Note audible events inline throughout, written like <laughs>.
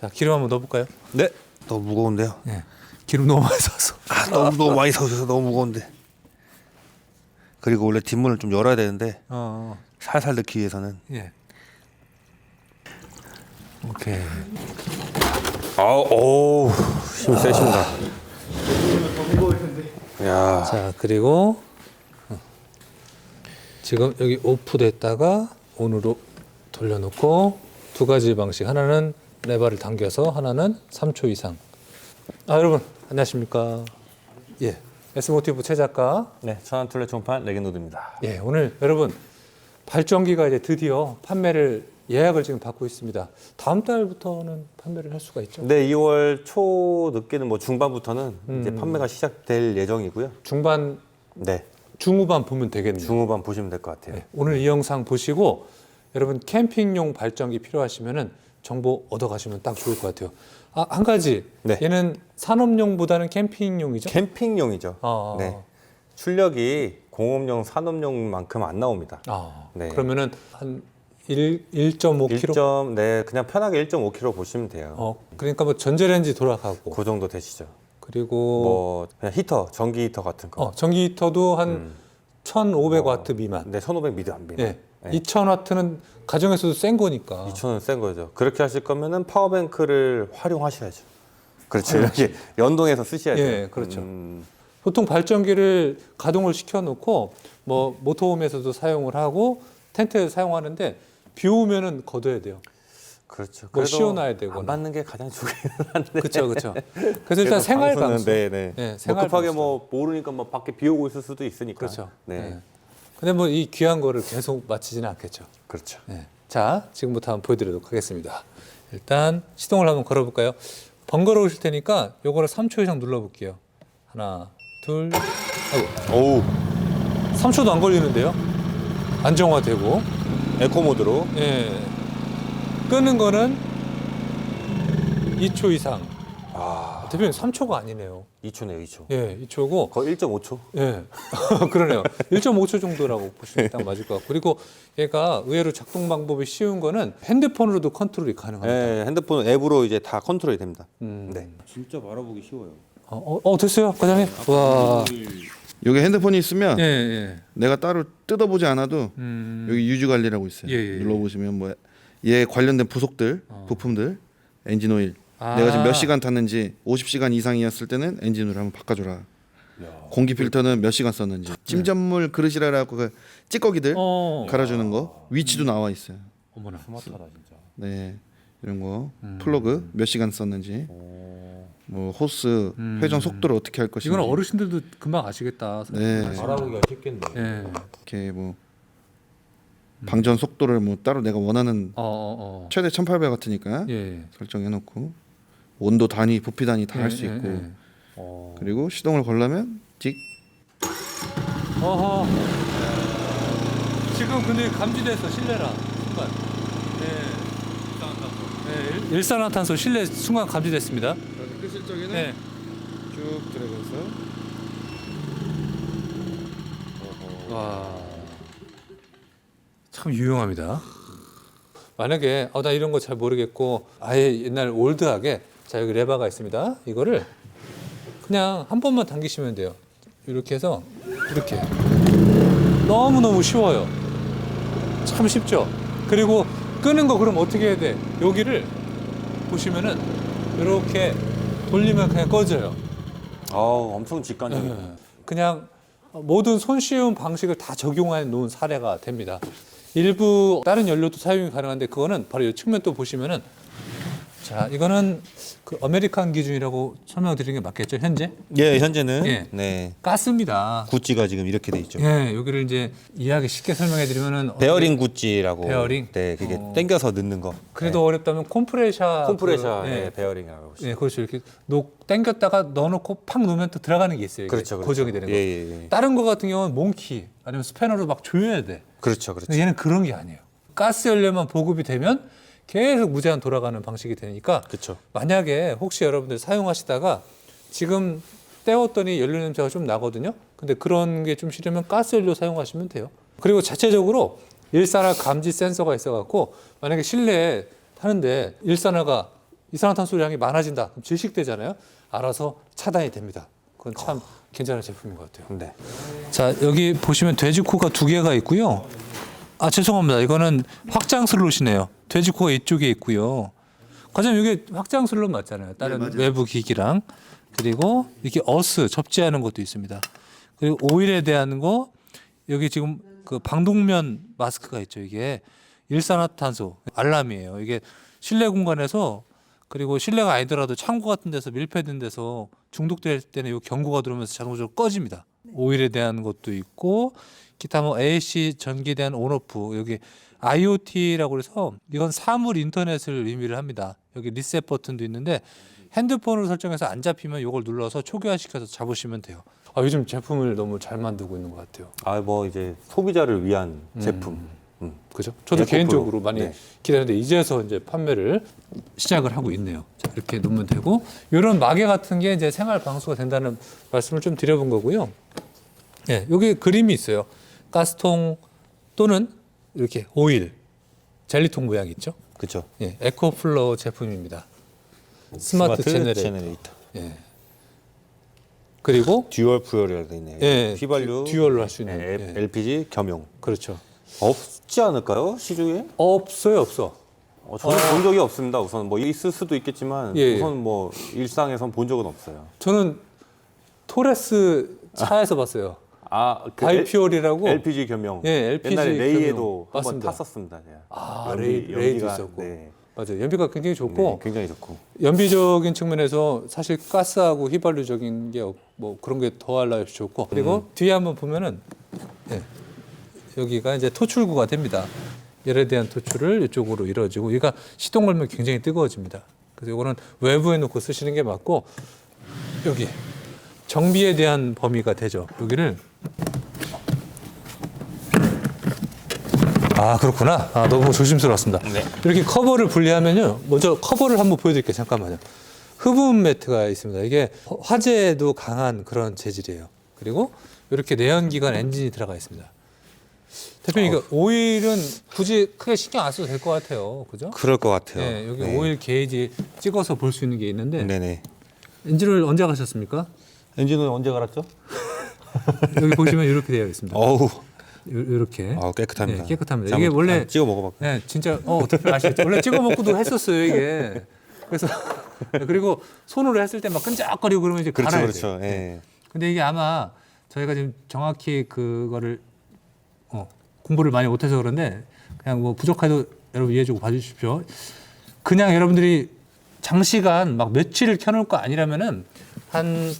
자, 기름 한번 넣어볼까요? 네. 너무 무거운데요. 예. 기름 너무 많이 써서. 아, 너무 너무 많이 서셔서 너무 무거운데. 그리고 원래 뒷문을 좀 열어야 되는데 어, 살살 넣기 위해서는 예. 오케이. 아, 오, 힘 세십니다. 야, 자, 그리고 어. 지금 여기 오프 됐다가 온으로 돌려놓고 두 가지 방식. 하나는 레바를 당겨서 하나는 3초 이상. 아, 여러분 안녕하십니까? 예. S모티브 최 작가. 네, 천안툴레 총판 레겐노드입니다. 예, 오늘 여러분 발전기가 이제 드디어 판매를 예약을 지금 받고 있습니다. 다음 달부터는 판매를 할 수가 있죠. 네, 2월 초 늦게는 뭐 중반부터는 이제 음. 판매가 시작될 예정이고요. 중반, 네, 중후반 보면 되겠네요. 중후반 보시면 될 것 같아요. 네, 오늘 이 영상 보시고 여러분 캠핑용 발전기 필요하시면은 정보 얻어 가시면 딱 좋을 것 같아요. 아, 한 가지. 네. 얘는 산업용보다는 캠핑용이죠? 캠핑용이죠. 아, 네, 출력이 공업용, 산업용만큼 안 나옵니다. 아, 네. 그러면은 한 1, 1.5kg 1점, 네, 그냥 편하게 1.5kg 보시면 돼요. 어, 그러니까 뭐 전자레인지 돌아가고 그 정도 되시죠. 그리고 뭐 그냥 히터, 전기 히터 같은 거. 어, 전기 히터도 한 음. 1,500 와트 미만. 네, 1,500 미드 안 미만. 예. 네. 2,000 와트는 가정에서도 센 거니까. 2,000은 센 거죠. 그렇게 하실 거면은 파워뱅크를 활용하셔야죠. 그렇죠. 이렇게 연동해서 쓰셔야죠. 예, 그렇죠. 음, 보통 발전기를 가동을 시켜 놓고 뭐 모터홈에서도 사용을 하고 텐트에서 사용하는데 비 오면은 걷어야 돼요. 그렇죠. 뭐 그래도 씌워놔야 되거나. 안 받는 게 가장 한데. 그렇죠, 그렇죠. 그래서 일단 생활 방수. 네, 네. 네, 뭐 생활 급하게. 뭐 모르니까 뭐 밖에 비 오고 있을 수도 있으니까. 그렇죠. 네. 네. 근데 뭐 이 귀한 거를 계속 마치지는 않겠죠. 그렇죠. 네. 자, 지금부터 한번 보여드리도록 하겠습니다. 일단 시동을 한번 걸어볼까요? 번거로우실 테니까 요거를 3초 이상 눌러볼게요. 하나, 둘, 아이고, 오우. 3초도 안 걸리는데요? 안정화되고, 에코 모드로. 예. 끄는 거는 2초 이상. 아, 대표님 3초가 아니네요. 2초네요, 2초. 예, 2초고, 거의 1.5초. 예, <laughs> 그러네요. 1.5초 정도라고 보시면 딱 맞을 것 같고. 그리고 얘가 의외로 작동 방법이 쉬운 거는 핸드폰으로도 컨트롤이 가능합니다. 네, 핸드폰 앱으로 이제 다 컨트롤이 됩니다. 음. 네. 진짜 말아보기 쉬워요. 어, 어, 어, 됐어요, 과장님. 와, 여기 핸드폰이 있으면 예, 예. 내가 따로 뜯어보지 않아도 음, 여기 유지 관리라고 있어요. 예, 예, 예. 눌러보시면 뭐 얘 관련된 부속들, 어. 부품들, 엔진 오일. 아. 내가 지금 몇 시간 탔는지 50시간 이상이었을 때는 엔진 오일 한번 바꿔줘라. 공기 필터는 몇 시간 썼는지. 찜전물 그릇이라고 그 찌꺼기들 어, 갈아주는 거 위치도 나와 있어요. 어머나. 스마트하다 진짜. 네 이런 거 음. 플러그 몇 시간 썼는지 뭐 호스 음. 회전 속도를 어떻게 할 것인지 이건 어르신들도 금방 아시겠다. 네 알아보기가 쉽겠네. 예. 이렇게 뭐 방전 속도를 뭐 따로 내가 원하는 어, 어, 어. 최대 1800 같으니까 예. 설정해 놓고 온도 단위 부피 단위 다 할 수 예, 있고 예, 예. 어. 그리고 시동을 걸려면 찍 어허. 지금 근데 감지돼서 실내라 순간. 네. 네, 일- 일산화탄소 실내 순간 감지됐습니다. 끄실 적에는 네. 쭉 들어가서 와. 참 유용합니다. 만약에 어, 나 이런 거 잘 모르겠고 아예 옛날 올드하게 자 여기 레바가 있습니다. 이거를 그냥 한 번만 당기시면 돼요. 이렇게 해서 이렇게 너무 너무 쉬워요. 참 쉽죠. 그리고 끄는 거 그럼 어떻게 해야 돼? 여기를 보시면은 이렇게 돌리면 그냥 꺼져요. 아우, 엄청 직관적이네. 예. 그냥 모든 손쉬운 방식을 다 적용해 놓은 사례가 됩니다. 일부 다른 연료도 사용이 가능한데 그거는 바로 이 측면 또 보시면은 자 이거는 그 아메리칸 기준이라고 설명드리는 게 맞겠죠 현재 예, 현재는 예. 네. 가스입니다. 구찌가 지금 이렇게 돼 있죠. 예 여기를 이제 이해하기 쉽게 설명해 드리면은 베어링 구찌라고. 베어링? 네, 그게 어. 당겨서 넣는 거. 그래도 어렵다면 콤프레셔 네. 콤프레셔 그, 네, 예, 베어링이라고. 보시면 예 그렇죠 이렇게 녹 당겼다가 넣어놓고 팍 놓으면 또 들어가는 게 있어요. 이게 그렇죠, 그렇죠. 고정이 되는 거. 예, 예, 예. 다른 거 같은 경우는 몽키 아니면 스패너로 막 조여야 돼. 그렇죠, 그렇죠. 근데 얘는 그런 게 아니에요. 가스 연료만 보급이 되면 계속 무제한 돌아가는 방식이 되니까 그렇죠. 만약에 혹시 여러분들 사용하시다가 지금 때웠더니 연료 냄새가 좀 나거든요. 근데 그런 게 좀 싫으면 가스 연료 사용하시면 돼요. 그리고 자체적으로 일산화 감지 센서가 있어갖고 만약에 실내에 타는데 일산화가 이산화탄소 양이 많아진다. 그럼 질식되잖아요. 알아서 차단이 됩니다. 그건 참 괜찮은 제품인 것 같아요. 네. 자 여기 보시면 돼지 코가 두 개가 있고요. 아 죄송합니다. 이거는 확장 슬롯이네요. 돼지코가 이쪽에 있고요. 과장님 이게 확장 슬롯 맞잖아요. 다른 네, 맞아요. 외부 기기랑 그리고 이렇게 어스 접지하는 것도 있습니다. 그리고 오일에 대한 거 여기 지금 그 방독면 마스크가 있죠. 이게 일산화탄소 알람이에요. 이게 실내 공간에서 그리고 실내가 아니더라도 창고 같은 데서 밀폐된 데서 중독될 때는 이 경고가 들어오면서 자동적으로 꺼집니다. 오일에 대한 것도 있고 기타 뭐 AC 전기에 대한 온오프 여기 IoT라고 해서 이건 사물 인터넷을 의미를 합니다. 여기 리셋 버튼도 있는데 핸드폰으로 설정해서 안 잡히면 이걸 눌러서 초기화시켜서 잡으시면 돼요. 아, 요즘 제품을 너무 잘 만들고 있는 것 같아요. 아 뭐 이제 소비자를 위한 제품. 음. 그죠? 저도. 개인적으로 많이 네. 기다렸는데 이제서 이제 판매를 시작을 하고 있네요. 자, 이렇게 놓으면 되고 이런 마개 같은 게 이제 생활 방수가 된다는 말씀을 좀 드려본 거고요. 예, 여기 그림이 있어요. 가스통 또는 이렇게 오일 젤리통 모양 있죠? 그렇죠. 예, 에코플러 제품입니다. 스마트, 제네레이터. 제네레이터. 예. 그리고 듀얼 푸얼이라고 돼 있네요. 예, 휘발유, 듀얼로 할 수 있는 예, 예. LPG 겸용. 그렇죠. 없지 않을까요? 시중에? 없어요, 없어. 어, 저는 본 적이 없습니다. 우선 뭐 있을 수도 있겠지만 예, 예. 우선 뭐 일상에선 본 적은 없어요. 저는 토레스 차에서 봤어요. 아, 그 바이퓨얼이라고 LPG 겸용. 예, LPG 옛날에 겸용. 레이에도 한번 맞습니다. 탔었습니다. 제가. 아, 연비- 레이, 레이도 연비가, 있었고. 네. 맞아요. 연비가 굉장히 네, 좋고 굉장히 좋고. 연비적인 측면에서 사실 가스하고 휘발유적인 게 뭐 그런 게 더할 나위 없이 좋고 그리고 뒤에 한번 보면은 예, 여기가 이제 토출구가 됩니다. 열에 대한 토출을 이쪽으로 이루어지고 얘가 시동 걸면 굉장히 뜨거워집니다. 그래서 이거는 외부에 놓고 쓰시는 게 맞고 여기 정비에 대한 범위가 되죠. 여기를 아 그렇구나. 아 너무 조심스러웠습니다. 이렇게 커버를 분리하면요. 먼저 커버를 한번 보여드릴게요. 잠깐만요. 흡음 매트가 있습니다. 이게 화재에도 강한 그런 재질이에요. 그리고 이렇게 내연기관 엔진이 들어가 있습니다. 대표님 이거 오일은 굳이 크게 신경 안 써도 될 것 같아요. 그죠? 그럴 것 같아요. 네, 여기 네. 오일 게이지 찍어서 볼 수 있는 게 있는데 네네. 엔진을 언제 가셨습니까? 엔진은 언제 갈았죠? <laughs> 여기 보시면 이렇게 되어 있습니다. 어우, 이렇게. 아 깨끗합니다. 네, 깨끗합니다. 자, 이게 한번 원래 찍어 먹어봐. 네, 진짜 어 대표 아시겠죠? 원래 찍어 먹고도 했었어요 이게. 그래서 <laughs> 그리고 손으로 했을 때 막 끈적거리고 그러면 이제 그렇죠, 갈아야 그렇죠. 돼요. 예. 근데 이게 아마 저희가 지금 정확히 그거를 어, 공부를 많이 못해서 그런데 그냥 뭐 부족해도 여러분 이해해주고 봐주십시오. 그냥 여러분들이 장시간 막 며칠을 켜놓을 거 아니라면은 한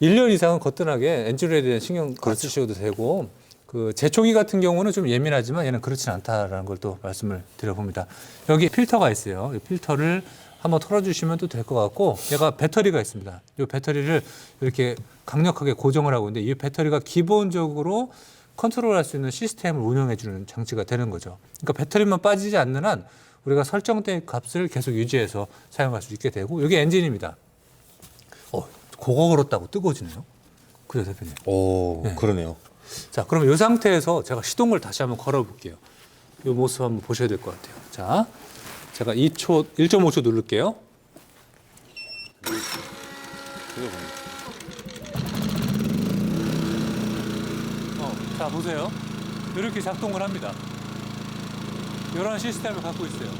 1년 이상은 거뜬하게 엔진에 대한 신경 안 쓰셔도 되고 그 제초기 같은 경우는 좀 예민하지만 얘는 그렇진 않다라는 걸 또 말씀을 드려봅니다. 여기 필터가 있어요. 이 필터를 한번 털어주시면 또 될 것 같고 얘가 배터리가 있습니다. 이 배터리를 이렇게 강력하게 고정을 하고 있는데 이 배터리가 기본적으로 컨트롤할 수 있는 시스템을 운영해 주는 장치가 되는 거죠. 그러니까 배터리만 빠지지 않는 한 우리가 설정된 값을 계속 유지해서 사용할 수 있게 되고 여기 엔진입니다. 어, 고거 걸었다고 뜨거워지네요. 그죠 대표님? 오, 네. 그러네요. 자, 그러면 이 상태에서 제가 시동을 다시 한번 걸어볼게요. 이 모습 한번 보셔야 될 것 같아요. 자, 제가 2초, 1.5초 누를게요. 자, 보세요. 이렇게 작동을 합니다. 이런 시스템을 갖고 있어요.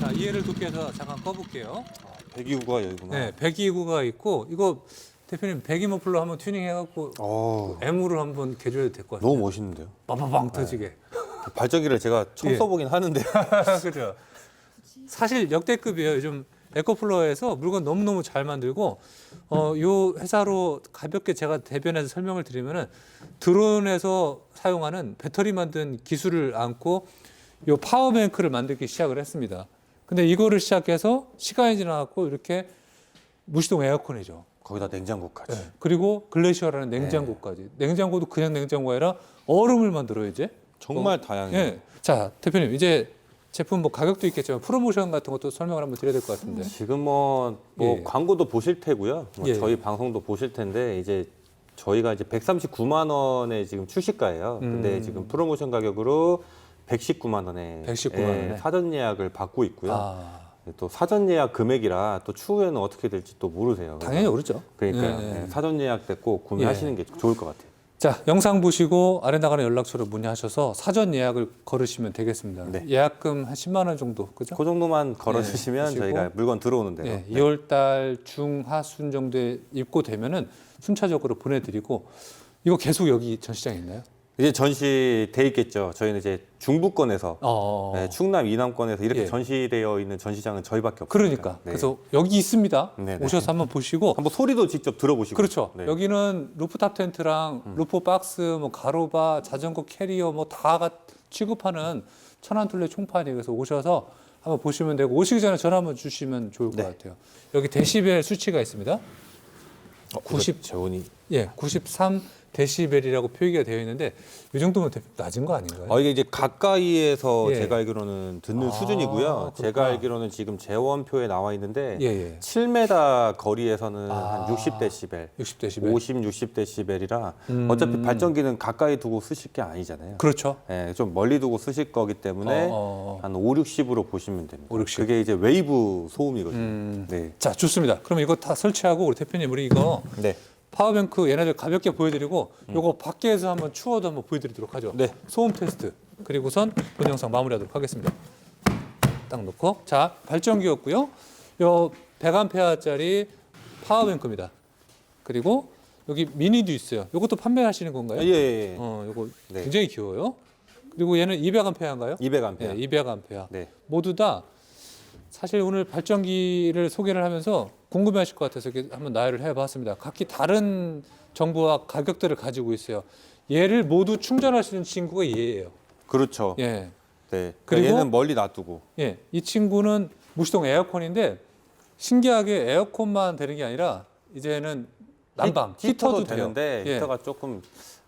자, 이해를 돕기 위해서 잠깐 꺼볼게요. 배기구가 여기구나. 네, 배기구가 있고 이거 대표님 배기 머플러 한번 튜닝 해갖고 어, M으로 한번 개조해도 될 것 같아요. 너무 멋있는데요. 빠바방 터지게. 발전기를 제가 처음 예. 써보긴 하는데. <laughs> 그죠. 사실 역대급이에요. 요즘 에코플러에서 물건 너무너무 잘 만들고 어, 요 회사로 가볍게 제가 대변해서 설명을 드리면은 드론에서 사용하는 배터리 만든 기술을 안고 요 파워뱅크를 만들기 시작을 했습니다. 근데 이거를 시작해서 시간이 지나갖고 이렇게 무시동 에어컨이죠. 거기다 냉장고까지. 네. 그리고 글래시어라는 냉장고까지. 냉장고도 그냥 냉장고가 아니라 얼음을 만들어요 이제. 정말 다양해요. 예. 자 대표님 이제 제품 뭐 가격도 있겠지만 프로모션 같은 것도 설명을 한번 드려야 될 것 같은데. 지금 뭐, 뭐 예. 광고도 보실 테고요. 뭐 예. 저희 방송도 보실 텐데 이제 저희가 이제 139만 원에 지금 출시가예요. 근데 음. 지금 프로모션 가격으로 119만 원에 119만 예, 원에? 사전 예약을 받고 있고요. 아, 또 사전 예약 금액이라 또 추후에는 어떻게 될지 또 모르세요. 당연히 오르죠. 그러니까 예, 예. 사전 예약 때꼭 구매하시는 게 좋을 것 같아요. 자, 영상 보시고 아래 나가는 연락처로 문의하셔서 사전 예약을 걸으시면 되겠습니다. 네. 예약금 한 10만 원 정도, 그죠? 그 정도만 걸어주시면 하시고, 저희가 물건 들어오는 대로. 예, 네. 2월 달 중하순 정도에 입고되면은 순차적으로 보내드리고 이거 계속 여기 전시장에 있나요? 이제 전시돼 있겠죠. 저희는 이제 중부권에서 어, 네, 충남 이남권에서 이렇게 예. 전시되어 있는 전시장은 저희밖에 없어요. 그러니까 그래서 여기 있습니다. 네, 네. 오셔서 한번 보시고 한번 소리도 직접 들어보시고. 그렇죠. 네. 여기는 루프탑 텐트랑 루프 박스, 뭐 가로바, 자전거 캐리어 뭐 다 취급하는 천안둘레 총판이 그래서 오셔서 한번 보시면 되고 오시기 전에 전화 한번 주시면 좋을 것 네. 같아요. 여기 데시벨 수치가 있습니다. 90 재원이. 예, 93 데시벨이라고 표기가 되어 있는데 이 정도면 대- 낮은 거 아닌가요? 어, 이게 이제 가까이에서 예. 제가 알기로는 듣는 아, 수준이고요. 그렇구나. 제가 알기로는 지금 재원표에 나와 있는데 예, 예. 7m 거리에서는 아. 한 60데시벨, 60데시벨. 50, 60데시벨이라 음. 어차피 발전기는 가까이 두고 쓰실 게 아니잖아요. 그렇죠. 예, 좀 멀리 두고 쓰실 거기 때문에 어, 어, 어. 한 5, 60으로 보시면 됩니다. 5, 60. 그게 이제 웨이브 소음이거든요. 음. 네. 자, 좋습니다. 그럼 이거 다 설치하고 우리 대표님 우리 이거 네. 파워뱅크 얘네들 가볍게 보여드리고 요거 밖에서 한번 추워도 한번 보여드리도록 하죠. 네. 소음 테스트 그리고선 본 영상 마무리하도록 하겠습니다. 딱 놓고 자 발전기였고요. 요 100암페어짜리 파워뱅크입니다. 그리고 여기 미니도 있어요. 요것도 판매하시는 건가요? 예, 예, 예. 어, 요거 네. 굉장히 귀여워요. 그리고 얘는 200암페어인가요? 200A. 네, 200암페어. 네. 모두 다 사실 오늘 발전기를 소개를 하면서 궁금해하실 것 같아서 이렇게 한번 나열을 해봤습니다. 각기 다른 정보와 가격들을 가지고 있어요. 얘를 모두 충전할 수 있는 친구가 얘예요. 그렇죠. 예, 네. 그리고- 그리고 얘는 멀리 놔두고 예, 이 친구는 무시동 에어컨인데 신기하게 에어컨만 되는 게 아니라 이제는 난방 히- 히터도, 히터도 돼요. 되는데 예. 히터가 조금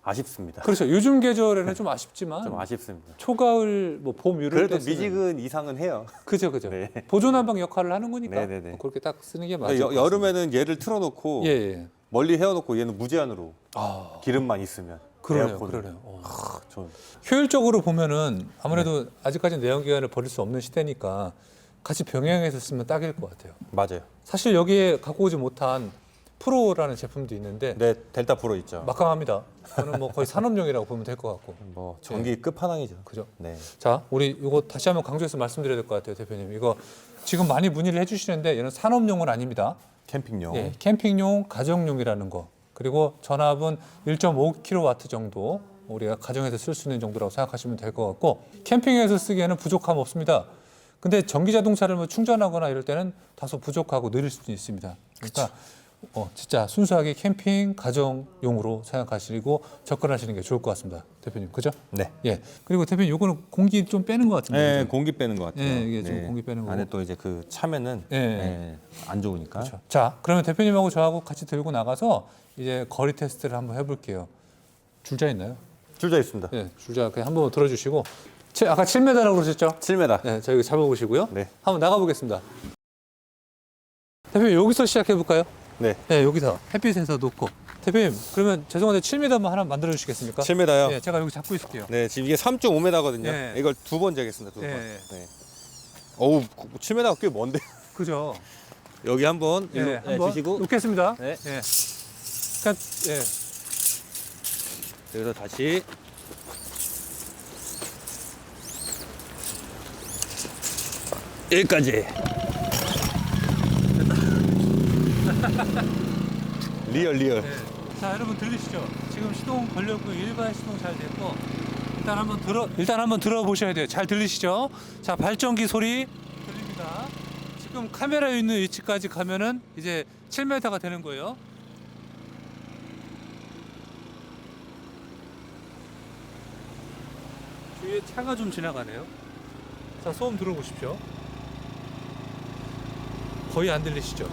아쉽습니다. 그렇죠. 요즘 계절에는 좀 아쉽지만 좀 아쉽습니다. 초가을 뭐봄 이럴 그래도 때 쓰는- 미직은 이상은 해요. <laughs> 그죠 그죠. 네. 보조 난방 역할을 하는 거니까 네 네네. 뭐 그렇게 딱 쓰는 게 맞아요. 여, 여름에는 얘를 틀어놓고 예, 예. 멀리 헤어놓고 얘는 무제한으로 아, 기름만 있으면 그러네요, 에어컨은. 그러네요. 어. 아, 좀 효율적으로 보면은 아무래도 네. 아직까지 내연기관을 버릴 수 없는 시대니까 같이 병행해서 쓰면 딱일 것 같아요. 맞아요. 사실 여기에 갖고 오지 못한 프로라는 제품도 있는데 네 델타 프로 있죠. 막강합니다. <laughs> 저는 뭐 거의 산업용이라고 보면 될 것 같고. 뭐 전기 끝판왕이죠. 그죠? 네. 자, 우리 이거 다시 한번 강조해서 말씀드려야 될 것 같아요, 대표님. 이거 지금 많이 문의를 해주시는데 얘는 산업용은 아닙니다. 캠핑용. 예, 캠핑용, 가정용이라는 거. 그리고 전압은 1.5kW 정도 우리가 가정에서 쓸 수 있는 정도라고 생각하시면 될 것 같고 캠핑에서 쓰기에는 부족함 없습니다. 근데 전기 자동차를 뭐 충전하거나 이럴 때는 다소 부족하고 느릴 수도 있습니다. 그러니까 어, 진짜 순수하게 캠핑 가정용으로 생각하시고 접근하시는 게 좋을 것 같습니다, 대표님. 그죠? 네. 예. 그리고 대표님 요거는 공기 좀 빼는 것 같은데. 네? 공기 빼는 것 같아요. 예, 이게 좀 공기 빼는 안에 거고. 또 이제 그 차면은 예. 예, 안 좋으니까. 그렇죠. 자, 그러면 대표님하고 저하고 같이 들고 나가서 이제 거리 테스트를 한번 해볼게요. 줄자 있나요? 줄자 있습니다. 네, 줄자 그냥 한번 들어주시고. 치- 아까 7m라고 그러셨죠? 7m. 네, 자 여기 잡아보시고요. 네. 한번 나가보겠습니다. 대표님 여기서 시작해볼까요? 네. 네, 여기서 햇빛에서 놓고. 대표님 그러면 죄송한데 7m만 하나 만들어 주시겠습니까? 7m요. 네, 제가 여기 잡고 있을게요. 네, 지금 이게 3.5m거든요. 네. 이걸 두 번 재겠습니다. 두 번. 네. 네. 어우, 7m가 꽤 먼데. 그죠? 여기 한번 네, 일로 네, 한번 주시고 놓겠습니다. 네. 예. 그러니까 예. 여기서 다시 여기까지. <laughs> 리얼 리얼. 네. 자 여러분 들리시죠? 지금 시동 걸렸고 일반 시동 잘 됐고 일단 한번 들어 일단 한번 들어보셔야 돼요. 잘 들리시죠? 자 발전기 소리 들립니다. 지금 카메라 있는 위치까지 가면은 이제 7m가 되는 거예요. 주위에 차가 좀 지나가네요. 자 소음 들어보십시오. 거의 안 들리시죠?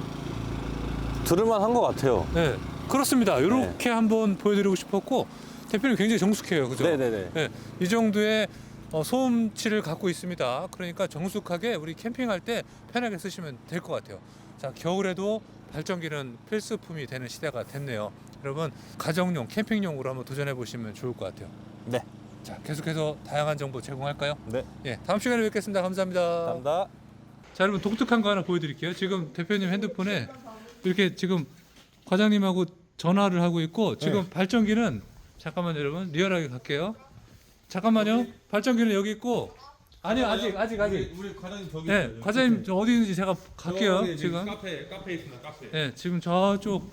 들을만 한 것 같아요. 네, 그렇습니다. 이렇게 한번 보여드리고 싶었고 대표님 굉장히 정숙해요, 그죠? 네네네. 네, 이 정도의 어, 소음치를 갖고 있습니다. 그러니까 정숙하게 우리 캠핑할 때 편하게 쓰시면 될 것 같아요. 자, 겨울에도 발전기는 필수품이 되는 시대가 됐네요. 여러분 가정용, 캠핑용으로 한번 도전해 보시면 좋을 것 같아요. 네. 자, 계속해서 다양한 정보 제공할까요? 네. 예, 다음 시간에 뵙겠습니다. 감사합니다. 감사합니다. 자, 여러분 독특한 거 하나 보여드릴게요. 지금 대표님 핸드폰에 이렇게 지금 과장님하고 전화를 하고 있고 지금 발전기는 잠깐만 요 여러분 리얼하게 갈게요. 잠깐만요. 발전기는 여기 있고 아니요 아직 아직 아직. 우리 과장님 저기 네, 있어요. 과장님 저 어디 있는지 제가 갈게요. 저기 지금. 카페 카페 있습니다. 카페. 예, 지금 저쪽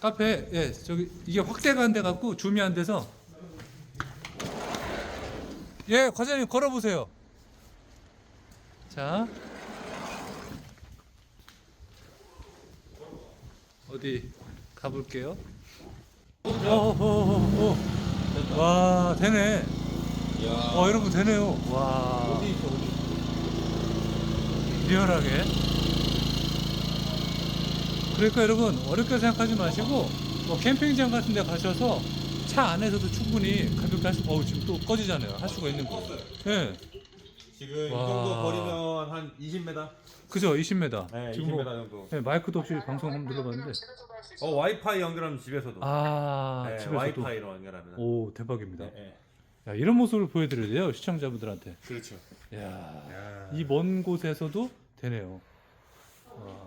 카페 예, 저기 이게 확대가 안 돼 갖고 줌이 안 돼서 예, 과장님 걸어 보세요. 자. 어디 가 볼게요. 어, 어, 어, 어. 와, 되네. 와, 여러분 되네요. 와. 어디 있어 어디? 리얼하게. 그러니까 여러분 어렵게 생각하지 마시고 뭐 캠핑장 같은 데 가셔서 차 안에서도 충분히 가볍게 할 수, 어우 지금 또 꺼지잖아요. 할 수가 있는 거. 예. 지금 와. 이 정도 거리면 한 20m. 그죠, 20m. 네, 지금 20m 뭐, 정도. 예, 마이크도 없이 방송 한번 눌러봤는데. 어 와이파이 연결하면 집에서도. 아, 네, 집에서도. 와이파이로 연결하면. 오, 대박입니다. 네, 네. 야, 이런 모습을 보여드려야 돼요, 시청자분들한테. 그렇죠. 야, 야. 이 먼 곳에서도 되네요. 와.